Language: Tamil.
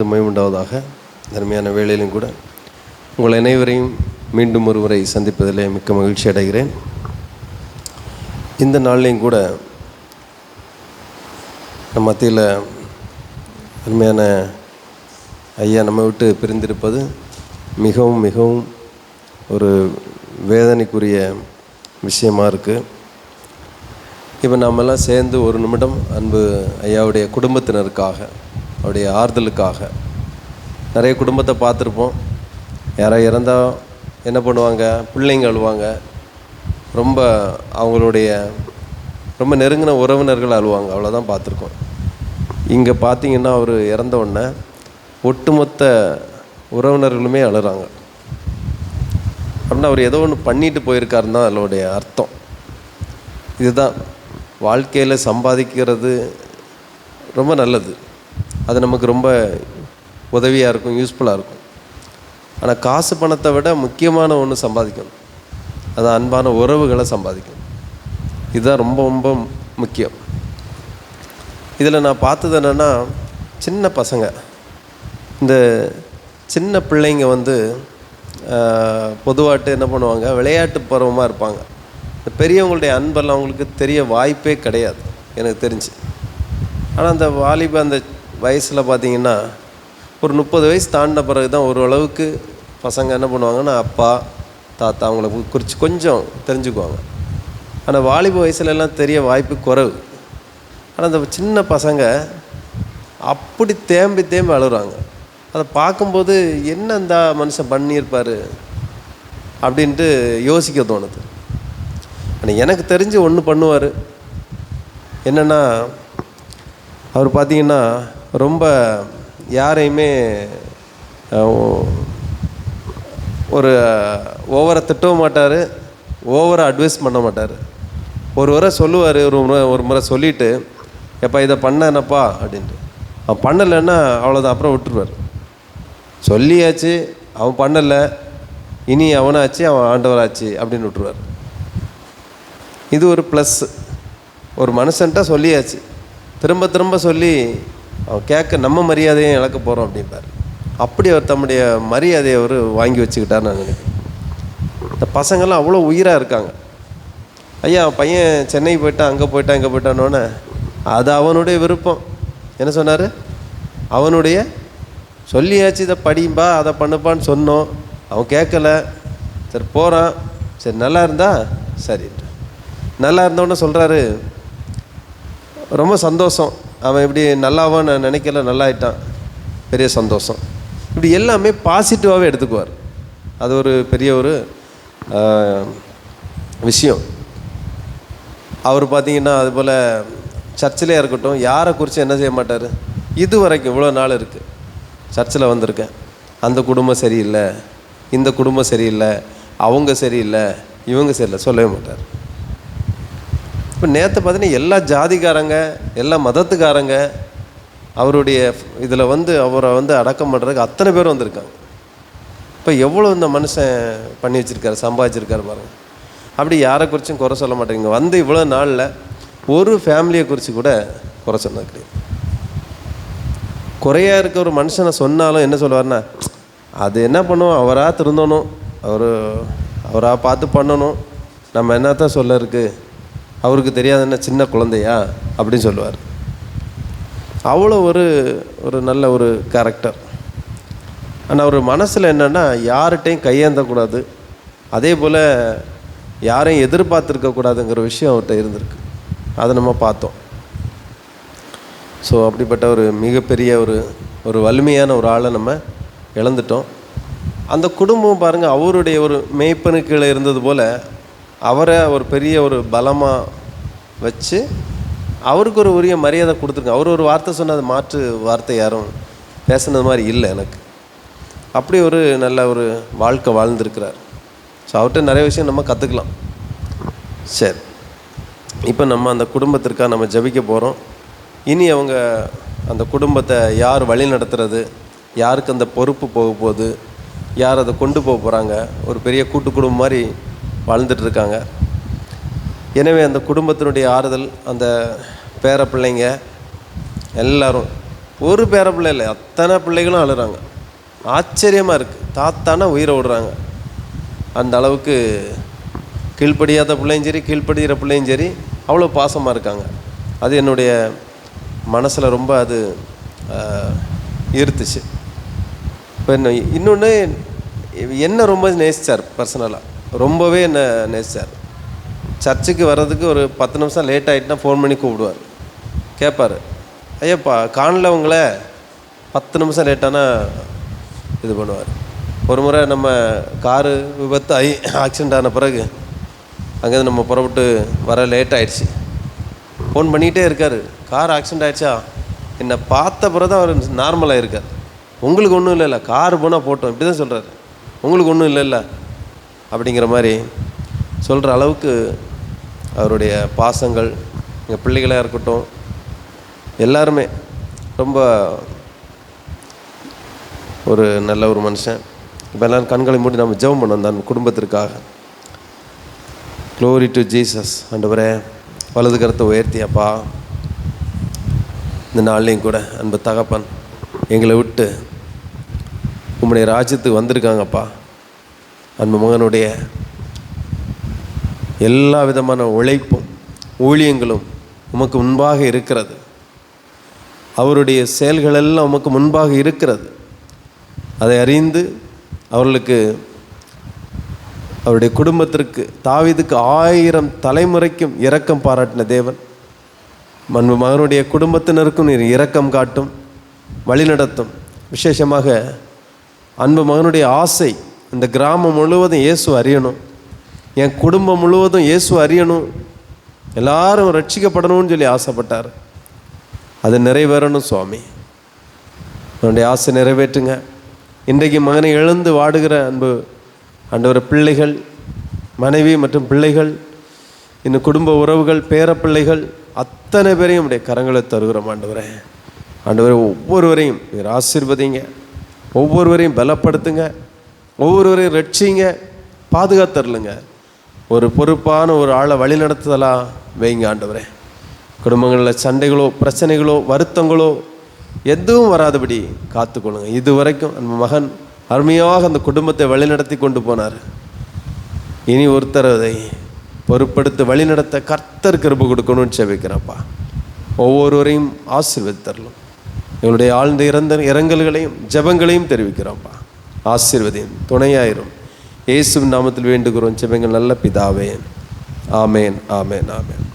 உண்டாவதாக அருமையான வேளையிலும் கூட உங்கள் அனைவரையும் மீண்டும் ஒருமுறை சந்திப்பதிலே மிக்க மகிழ்ச்சி அடைகிறேன். இந்த நாள்லேயும் கூட நம்ம மத்தியில் அருமையான ஐயா நம்ம விட்டு பிரிந்திருப்பது மிகவும் மிகவும் ஒரு வேதனைக்குரிய விஷயமா இருக்குது இப்போ நாமெல்லாம் சேர்ந்து ஒரு நிமிடம் அன்பு ஐயாவுடைய குடும்பத்தினருக்காக அவருடைய ஆறுதலுக்காக. நிறைய குடும்பத்தை பார்த்துருப்போம். யாரோ இறந்தால் என்ன பண்ணுவாங்க? பிள்ளைங்க அழுவாங்க. ரொம்ப அவங்களுடைய ரொம்ப நெருங்கின உறவினர்கள் அழுவாங்க. அவ்வளோதான் பார்த்துருக்கோம். இங்கே பார்த்தீங்கன்னா அவர் இறந்த உடனே ஒட்டுமொத்த உறவினர்களுமே அழுகிறாங்க அப்படின்னா அவர் ஏதோ ஒன்று பண்ணிட்டு போயிருக்காருன்னு தான் அதனுடைய அர்த்தம். இதுதான். வாழ்க்கையில் சம்பாதிக்கிறது ரொம்ப நல்லது. அது நமக்கு ரொம்ப உதவியாக இருக்கும் யூஸ்ஃபுல்லாக இருக்கும். ஆனால் காசு பணத்தை விட முக்கியமான ஒன்று சம்பாதிக்கணும். அது அன்பான உறவுகளை சம்பாதிக்கணும். இதுதான் ரொம்ப ரொம்ப முக்கியம். இதில் நான் பார்த்தது என்னென்னா சின்ன பசங்க. இந்த சின்ன பிள்ளைங்க வந்து பொதுவாட்டு என்ன பண்ணுவாங்க விளையாட்டு பருவமாக இருப்பாங்க. இந்த பெரியவங்களுடைய அன்பெல்லாம் அவங்களுக்கு தெரிய வாய்ப்பே கிடையாது எனக்கு தெரிஞ்சு. ஆனால் அந்த வாலிப அந்த வயசில் பார்த்தீங்கன்னா ஒரு முப்பது வயசு தாண்டின பிறகு தான் ஓரளவுக்கு பசங்க என்ன பண்ணுவாங்கன்னா அப்பா தாத்தா அவங்கள குறித்து கொஞ்சம் தெரிஞ்சுக்குவாங்க. ஆனால் வாலிப வயசுலலாம் தெரிய வாய்ப்பு குறைவு. ஆனால் அந்த சின்ன பசங்க அப்படி தேம்பி தேம்பி அழுகுறாங்க. அதை பார்க்கும்போது என்ன இந்த மனுஷன் பண்ணியிருப்பார் அப்படின்ட்டு யோசிக்க தோணுது. ஆனால் எனக்கு தெரிஞ்சு ஒன்று பண்ணுவார். என்னென்னா அவர் பார்த்தீங்கன்னா ரொம்ப யாரையுமே ஒரு ஓவரை திட்டவும் மாட்டார் ஓவராக அட்வைஸ் பண்ண மாட்டார். ஒரு முறை சொல்லுவார் ஒரு முறை ஒரு முறை சொல்லிவிட்டு எப்பா இதை பண்ணேனப்பா அப்படின்ட்டு. அவன் பண்ணலைன்னா அவ்வளோதான் அப்புறம் விட்டுருவார். சொல்லியாச்சு அவன் பண்ணலை இனி அவனாச்சு அவன் ஆண்டவராச்சு அப்படின்னு விட்டுருவார். இது ஒரு ப்ளஸ் ஒரு மனுஷன்ட்ட சொல்லியாச்சு. திரும்ப திரும்ப சொல்லி அவன் கேட்க நம்ம மரியாதையும் இழக்க போகிறோம் அப்படிம்பார் அப்படி அவர் தம்முடைய மரியாதையை அவர் வாங்கி வச்சுக்கிட்டார் நான் நினைக்கிறேன். இந்த பசங்கள்லாம் அவ்வளோ உயிராக இருக்காங்க. ஐயா பையன் சென்னை போயிட்டான் அங்கே போயிட்டான் இங்கே போயிட்டானோன்னே அது அவனுடைய விருப்பம். என்ன சொன்னார்? அவனுடைய சொல்லியாச்சு இதை படியும்பா அதை பண்ணுப்பான்னு சொன்னோம். அவன் கேட்கல. சரி போகிறான் சரி நல்லா இருந்தா சரி நல்லா இருந்தோன்னு சொல்கிறாரு ரொம்ப சந்தோஷம். அவன் இப்படி நல்லாவான்னு நான் நினைக்கல நல்லாயிட்டான். பெரிய சந்தோஷம். இப்படி எல்லாமே பாசிட்டிவாகவே எடுத்துக்குவார். அது ஒரு பெரிய ஒரு விஷயம். அவர் பார்த்தீங்கன்னா அதுபோல் சர்ச்சிலே இருக்கட்டும் யாரை குறித்து என்ன செய்ய மாட்டார்? இது வரைக்கும் இவ்வளோ நாள் இருக்குது சர்ச்சில் வந்திருக்கேன். அந்த குடும்பம் சரியில்லை. இந்த குடும்பம் சரியில்லை. அவங்க சரியில்லை. இவங்க சரியில்லை. சொல்லவே மாட்டார். இப்போ நேற்று பார்த்தீங்கன்னா எல்லா ஜாதிக்காரங்க எல்லா மதத்துக்காரங்க அவருடைய இதில் வந்து அவரை வந்து அடக்கம் பண்ணுறதுக்கு அத்தனை பேர் வந்திருக்காங்க. இப்போ எவ்வளோ இந்த மனுஷன் பண்ணி வச்சுருக்காரு சம்பாதிச்சிருக்காரு பாருங்க. அப்படி யாரை குறிச்சும் குறை சொல்ல மாட்டேங்க. வந்து இவ்வளோ நாளில் ஒரு ஃபேமிலியை குறித்து கூட குறை சொன்னது கிடையாது. குறையாக இருக்க ஒரு மனுஷனை சொன்னாலும் என்ன சொல்லுவார்னா அது என்ன பண்ணுவோம் அவராக திருந்தணும். அவர் அவராக பார்த்து பண்ணணும். நம்ம என்னத்தான் சொல்ல இருக்குது அவருக்கு தெரியாத என்ன சின்ன குழந்தையா? அப்படின்னு சொல்லுவார். அவ்வளோ ஒரு ஒரு நல்ல ஒரு கேரக்டர் ஆனால் அவர் மனசில் என்னென்னா யார்கிட்டையும் கையேந்தக்கூடாது. அதே போல் யாரையும் எதிர்பார்த்துருக்கக்கூடாதுங்கிற விஷயம் அவர்கிட்ட இருந்திருக்கு. அதை நம்ம பார்த்தோம். ஸோ அப்படிப்பட்ட ஒரு மிகப்பெரிய ஒரு ஒரு வலிமையான ஒரு ஆளை நம்ம இழந்துட்டோம். அந்த குடும்பம் பாருங்கள் அவருடைய ஒரு மேய்ப்பனு கீழே இருந்தது போல் அவரை ஒரு பெரிய ஒரு பலமாக வச்சு அவருக்கு ஒரு உரிய மரியாதை கொடுத்துருங்க அவர் ஒரு வார்த்தை சொன்னது மாற்று வார்த்தை யாரும் பேசுனது மாதிரி இல்லை எனக்கு. அப்படி ஒரு நல்ல ஒரு வாழ்க்கை வாழ்ந்திருக்கிறார். ஸோ அவர்கிட்ட நிறைய விஷயம் நம்ம கற்றுக்கலாம் சரி. இப்போ நம்ம அந்த குடும்பத்திற்காக நம்ம ஜபிக்க போகிறோம் இனி அவங்க அந்த குடும்பத்தை யார் வழி நடத்துறது? யாருக்கு அந்த பொறுப்பு போக போகுது? யார் அதை கொண்டு போக போகிறாங்க ஒரு பெரிய கூட்டு குடும்பம் மாதிரி வாழ்ந்துட்டுருக்காங்க. எனவே அந்த குடும்பத்தினுடைய ஆறுதல் அந்த பேர பிள்ளைங்க எல்லோரும் ஒரு பேர பிள்ளை இல்லை அத்தனை பிள்ளைகளும் அழுகிறாங்க ஆச்சரியமாக இருக்குது தாத்தானா உயிரை விடுறாங்க. அந்த அளவுக்கு கீழ்ப்படியாத பிள்ளையும் சரி கீழ்ப்படுகிற பிள்ளையும் சரி அவ்வளோ பாசமாக இருக்காங்க. அது என்னுடைய மனசில் ரொம்ப அது ஈர்த்துச்சு. இப்போ என்ன இன்னொன்று என்ன ரொம்ப நேசித்தார் பர்சனலாக ரொம்பவே என்ன நேசித்தார் சர்ச்சுக்கு வர்றதுக்கு ஒரு பத்து நிமிஷம் லேட் ஆகிட்டுனா ஃபோன் பண்ணி கூப்பிடுவார். கேட்பார் ஐயப்பா காணல உங்களை பத்து நிமிஷம் லேட்டானா இது பண்ணுவார். ஒரு முறை நம்ம காரு விபத்து ஆகி ஆக்சிடெண்ட் ஆன பிறகு அங்கேருந்து நம்ம புறப்பட்டு வர லேட் ஆயிடுச்சு. ஃபோன் பண்ணிகிட்டே இருக்கார். கார் ஆக்சிடெண்ட் ஆகிடுச்சா என்னை பார்த்த பிறகு தான் அவர் நார்மலாக இருக்கார் உங்களுக்கு ஒன்றும் இல்லைல்ல கார் போனால் போட்டோம். இப்படி தான் சொல்கிறாரு உங்களுக்கு ஒன்றும் இல்லைல்ல அப்படிங்கிற மாதிரி சொல்கிற அளவுக்கு அவருடைய பாசங்கள் எங்கள் பிள்ளைகளாக இருக்கட்டும் எல்லாருமே ரொம்ப ஒரு நல்ல ஒரு மனுஷன். இப்போ எல்லோரும் கண்களை மூடி நம்ம ஜெபம் பண்ணோம் தான் குடும்பத்திற்காக. க்ளோரி டு ஜீசஸ் ஆண்டவரே வலது கரத்தை உயர்த்தியாப்பா இந்த நாள்லையும் கூட அன்பு தகப்பன் எங்களை விட்டு உம்முடைய ராஜ்யத்துக்கு வந்திருக்காங்கப்பா அன்பு மகனுடைய எல்லா விதமான உழைப்பும் ஊழியங்களும் உமக்கு முன்பாக இருக்கிறது. அவருடைய செயல்களெல்லாம் உமக்கு முன்பாக இருக்கிறது. அதை அறிந்து அவர்களுக்கு அவருடைய குடும்பத்திற்கு தாவிதுக்கு ஆயிரம் தலைமுறைக்கும் இரக்கம் பாராட்டின தேவன். மண்பு மகனுடைய குடும்பத்தினருக்கும் நீர் இரக்கம் காட்டும் வழிநடத்தும். விசேஷமாக அன்பு மகனுடைய ஆசை இந்த கிராமம் முழுவதும் இயேசு அறியணும். என் குடும்பம் முழுவதும் இயேசு அறியணும். எல்லாரும் ரட்சிக்கப்படணும்னு சொல்லி ஆசைப்பட்டார். அது நிறைவேறணும் சுவாமி. என்னுடைய ஆசை நிறைவேற்றுங்க. இன்றைக்கு மகனை எழுந்து வாடுகிற அன்பு ஆண்டவர் பிள்ளைகள் மனைவி மற்றும் பிள்ளைகள் இன்னும் குடும்ப உறவுகள் பேரப்பிள்ளைகள் அத்தனை பேரையும் உடைய கரங்களை தருகிறோம் ஆண்டவரே. ஆண்டவரை ஒவ்வொருவரையும் ஆசீர்வதிங்க. ஒவ்வொருவரையும் பலப்படுத்துங்க. ஒவ்வொருவரையும் ரட்சிங்க பாதுகாத்தரலுங்க. ஒரு பொறுப்பான ஒரு ஆளை வழிநடத்துதலாக வைங்க ஆண்டவரே. குடும்பங்களில் சண்டைகளோ பிரச்சனைகளோ வருத்தங்களோ எதுவும் வராதபடி காத்துக்கொள்ளுங்க. இது வரைக்கும் நம்ம மகன் அருமையாக அந்த குடும்பத்தை வழிநடத்தி கொண்டு போனார். இனி ஒருத்தர் அதை பொறுப்படுத்த வழிநடத்த கர்த்தர் கிருபை கொடுக்கணும்னு செபிக்கிறப்பா ஒவ்வொருவரையும் ஆசீர்வதித்தரலும். எங்களுடைய ஆழ்ந்த இறந்த இரங்கல்களையும் ஜெபங்களையும் தெரிவிக்கிறோம்ப்பா ஆசீர்வதியும். துணையாயிரும். இயேசுவின் நாமத்தில் வேண்டுகிறோம். செபங்கள் நல்ல பிதாவே. ஆமேன் ஆமேன் ஆமேன்.